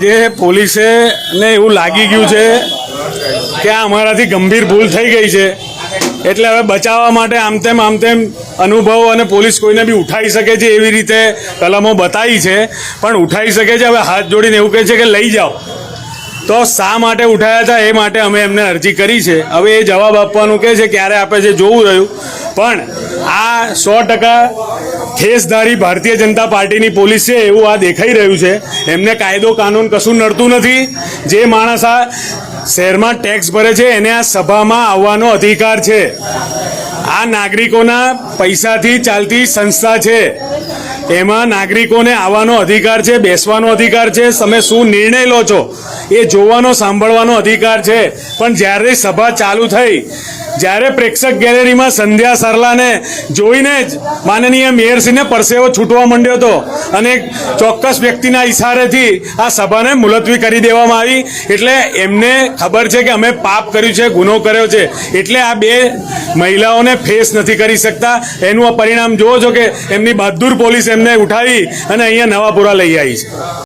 જે પોલીસે ને એવું લાગી ગયું છે કે આ અમારાથી ગંભીર ભૂલ થઈ ગઈ છે. એટલે હવે બચાવવા માટે આમ તેમ આમ તેમ અનુભવ અને પોલીસ કોઈને બી ઉઠાવી શકે છે એવી રીતે કલમો બતાવી છે. પણ ઉઠાવી શકે છે, હવે હાથ જોડીને એવું કહે છે કે લઈ જાઓ. તો શા માટે ઉઠાયા હતા એ માટે અમે એમને અરજી કરી છે. હવે એ જવાબ આપવાનું કહે છે, ક્યારે આપે છે જોવું રહ્યું. પણ આ સો ટકા ઠેસધારી ભારતીય જનતા પાર્ટીની પોલીસ છે, એવું આ દેખાઈ રહ્યું છે. એમને કાયદો, કાનૂન કશું નડતું નથી. જે માણસ આ શહેરમાં ટેક્સ ભરે છે, એને આ સભામાં આવવાનો અધિકાર છે. આ નાગરિકોના પૈસાથી ચાલતી સંસ્થા છે. એમાં નાગરિકોને આવવાનો અધિકાર છે, બેસવાનો અધિકાર છે. તમે શું નિર્ણય લો છો? એ જોવાનો, સાંભળવાનો અધિકાર છે. પણ જ્યારે સભા ચાલુ થઈ, જ્યારે પ્રેક્ષક ગેલેરીમાં સંધ્યા સરલાને જોઈને જ માનનીય મેયરસિંહને પરસેવો છૂટવા માંડ્યો હતો અને ચોક્કસ વ્યક્તિના ઇશારેથી આ સભાને મુલતવી કરી દેવામાં આવી, એટલે એમને ખબર છે કે અમે પાપ કર્યું છે, ગુનો કર્યો છે. એટલે આ બે મહિલાઓને ફેસ નથી કરી શકતા. એનું પરિણામ જુઓ છો કે એમની બહાદુર પોલીસ એમને ઉઠાવી અને અહીંયા નવાપુરા લઈ આવી છે.